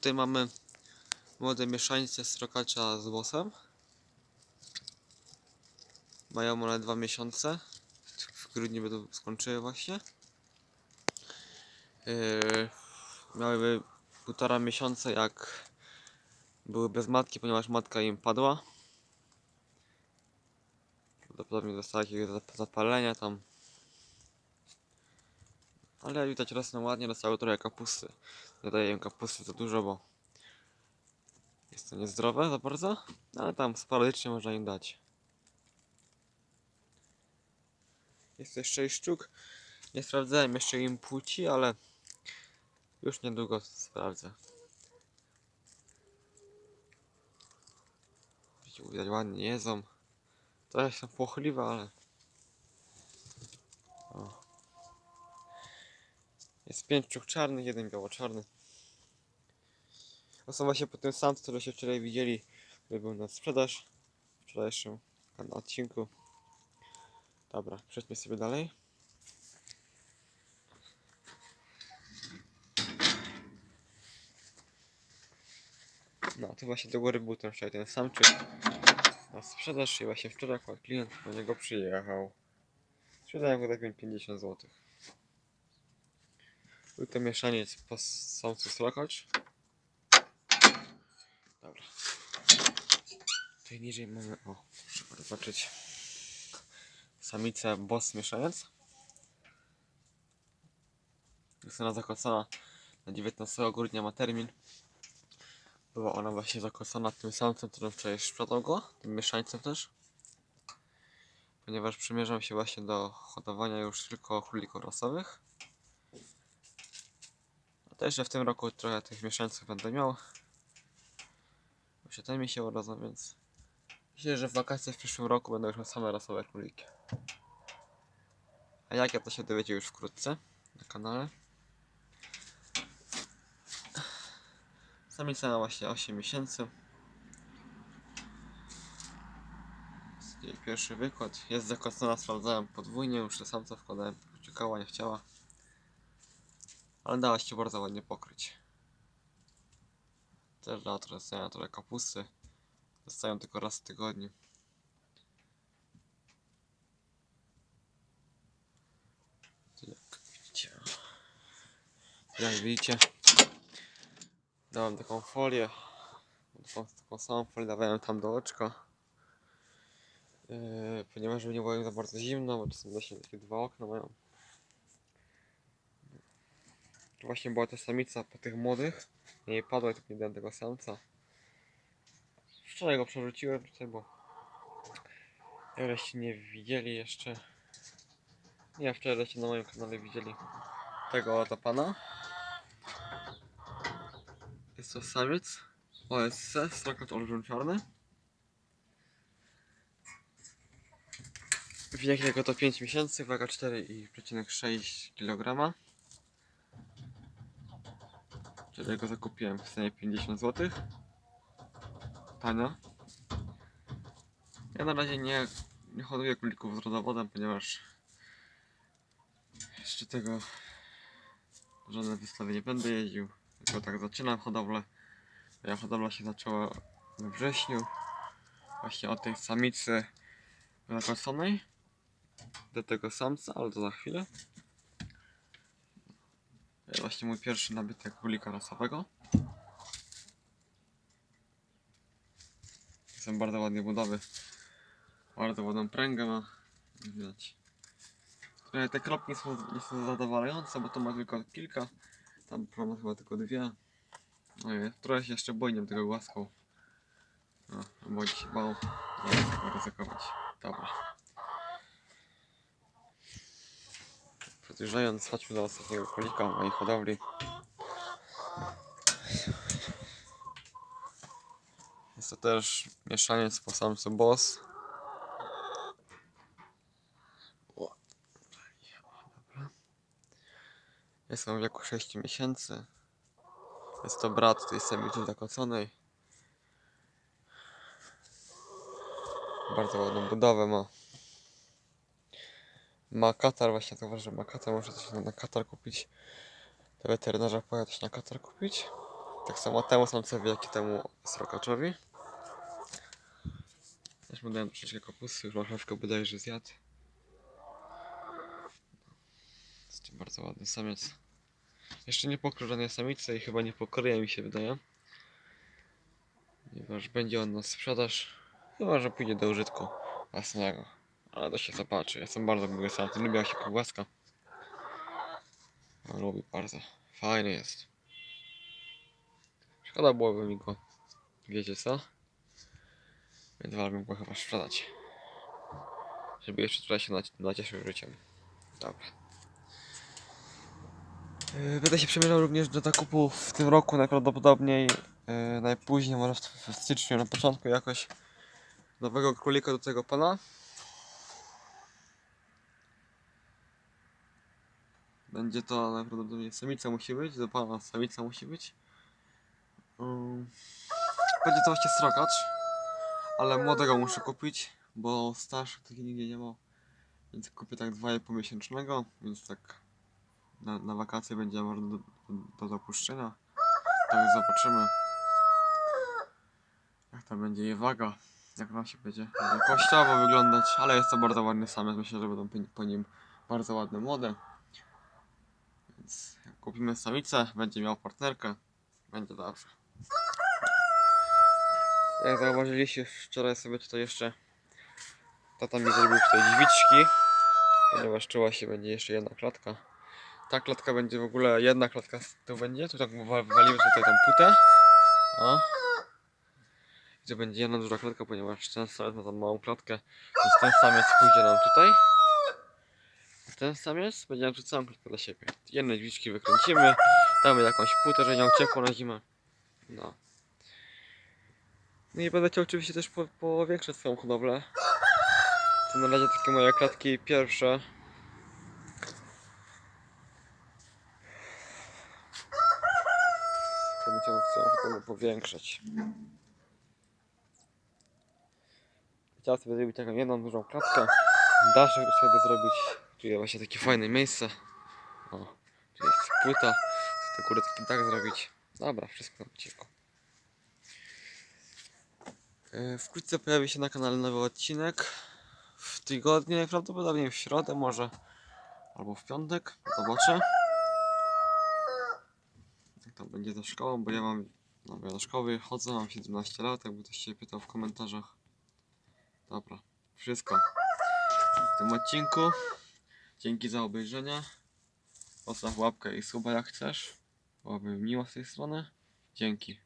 tutaj mamy młode mieszańce strokacza z włosem. Mają one dwa miesiące. W grudniu będą skończyły właśnie. Yy, miały półtora miesiąca jak były bez matki, ponieważ matka im padła. Prawdopodobnie dostała jakiegoś zap- zapalenia tam. Ale widać rosną ładnie, dostały trochę kapusty. Nie daję im kapusty za dużo, bo jest to niezdrowe za bardzo, ale tam sporadycznie można im dać. Jest też 6 sztuk. Nie sprawdzałem jeszcze im płci, ale już niedługo sprawdzę. Widać ładnie jedzą. Trochę są płochliwe, ale... Jest sztuk czarnych, jeden biało-czarny. Są właśnie po tym samcu, który się wczoraj widzieli, który był na sprzedaż w wczorajszym odcinku. Dobra, przejdźmy sobie dalej. No, to właśnie do góry był ten ten samczyk na sprzedaż i właśnie wczoraj klient do niego przyjechał. Sprzedałem go tak 50 zł. Był to mieszaniec po samcu strokacz. Dobra. Tutaj niżej mamy, o, proszę zobaczyć. Samica boss mieszaniec. Jest ona zakocona na 19 grudnia ma termin. Była ona właśnie zakosana tym samcem, którym wczoraj sprzedał go, tym mieszańcem też. Ponieważ przymierzam się właśnie do hodowania już tylko królików rasowych. Też, że w tym roku trochę tych mieszańców będę miał. Bo się ten mi się urodzą, więc myślę, że w wakacje w przyszłym roku będą już miał same rasowe króliki. A jak ja to się dowiecie już wkrótce na kanale. Samica ma właśnie 8 miesięcy. Jest pierwszy wykład. Jest zakosona, sprawdzałem podwójnie, już samca wkładałem, uciekała, nie chciała. Ale dała się bardzo ładnie pokryć. Też trochę senia, trochę kapusty. Dostają tylko raz w tygodniu. Jak widzicie, jak widzicie, dałem taką folię, taką, taką samą folię dawałem tam do oczka, yy, ponieważ nie było im za bardzo zimno, bo są właśnie takie dwa okna mają. Tu właśnie była ta samica po tych młodych, nie padła i tu nie dałem tego samca. Wczoraj go przerzuciłem tutaj, bo jakbyście nie widzieli jeszcze. Nie, wczoraj na moim kanale widzieli tego oto pana. Jest to samiec OSC, strokat olbrzym czarny. Wiek jego to 5 miesięcy, waga 4,6 kg. Wczoraj go zakupiłem w cenie 50 zł. Tanio. Ja na razie nie, nie hoduję królików z rodowodem, ponieważ jeszcze tego żadne wystawy nie będę jeździł. Tylko tak zaczynam hodowlę. Ja hodowla się zaczęła we wrześniu. Właśnie od tej samicy zakosonej. Do tego samca, ale to za chwilę. Jest właśnie mój pierwszy nabytek królika rasowego. Są bardzo ładnie budowy. Bardzo ładną pręgę ma. Widać. Te kropki są, nie są zadowalające, bo to ma tylko kilka. Tam ma chyba tylko dwie. Ojej, trochę się jeszcze wiem tego głaskał. No, bo się bał. Tego ryzykować. Dobra. Przedłużając, chodźmy do ostatniego królika w mojej hodowli. Jest to też mieszaniec po samcu boss. Jest on w wieku 6 miesięcy. Jest to brat tej samicy zakoconej. Bardzo ładną budowę ma. Ma katar, właśnie to uważam, że ma katar, może coś na, katar kupić. Do weterynarza pojechać na katar kupić. Tak samo temu samcowi, jak i temu srokaczowi. Też mu dałem troszeczkę kapusty, już marchewkę bodajże zjadł. Jest bardzo ładny samiec. Jeszcze nie pokrył żadnej samicy i chyba nie pokryje mi się wydaje. Ponieważ będzie on na sprzedaż. Chyba, że pójdzie do użytku własnego. Ale to się zobaczy. Jestem bardzo sam. Lubię się pogłaska. No, lubi bardzo. Fajny jest. Szkoda byłoby mi go. Wiecie co? Więc wolałbym go chyba sprzedać. Żeby jeszcze tutaj się naci- nacieszył życiem. Dobra. Yy, Będę się przemierzał również do zakupów w tym roku najprawdopodobniej yy, najpóźniej, może w styczniu, na początku jakoś nowego królika do tego pana. Będzie to najprawdopodobniej samica musi być, do pana samica musi być. Będzie to właśnie srokacz, ale młodego muszę kupić, bo starszy taki nigdzie nie ma. Więc kupię tak 2,5 miesięcznego, więc tak na, na wakacje będzie może do, do, do zapuszczenia. Tak zobaczymy. Jak tam będzie jej waga. Jak nam się będzie jakościowo wyglądać. Ale jest to bardzo ładny samiec. Myślę, że będą po nim bardzo ładne młode. Więc kupimy samicę, będzie miał partnerkę. Będzie dobrze. Jak zauważyliście, wczoraj sobie tutaj jeszcze tata mi zrobił tutaj drzwiczki. Ponieważ czuła się będzie jeszcze jedna klatka. Ta klatka będzie w ogóle, jedna klatka tu będzie, tu tak wa- walimy tutaj tą putę. O. I to będzie jedna duża klatka, ponieważ ten samiec ma tam małą klatkę, więc ten samiec pójdzie nam tutaj. Ten samiec będzie nam tu całą klatkę dla siebie. Jedne drzwiczki wykręcimy, damy jakąś putę, żeby nie uciekło na zimę. No. No i będę chciał oczywiście też po, powiększać swoją hodowlę. To na razie takie moje klatki pierwsze. To bym chciał powiększać. Chciałem sobie zrobić taką jedną dużą klatkę. Daszek tu sobie zrobić. Tu jest właśnie takie fajne miejsce. O, tu jest płyta. Te kurtki tak zrobić. Dobra, wszystko nam cicho. E, Wkrótce pojawi się na kanale nowy odcinek. W tygodniu, prawdopodobnie w środę może. Albo w piątek. Zobaczę. Jak tam będzie ze szkołą, bo ja mam. No, ja do szkoły chodzę, mam 17 lat, jakby ktoś się pytał w komentarzach. Dobra, wszystko. W tym odcinku. Dzięki za obejrzenie. Zostaw łapkę i suba jak chcesz. Byłoby miło z tej strony. Dzięki.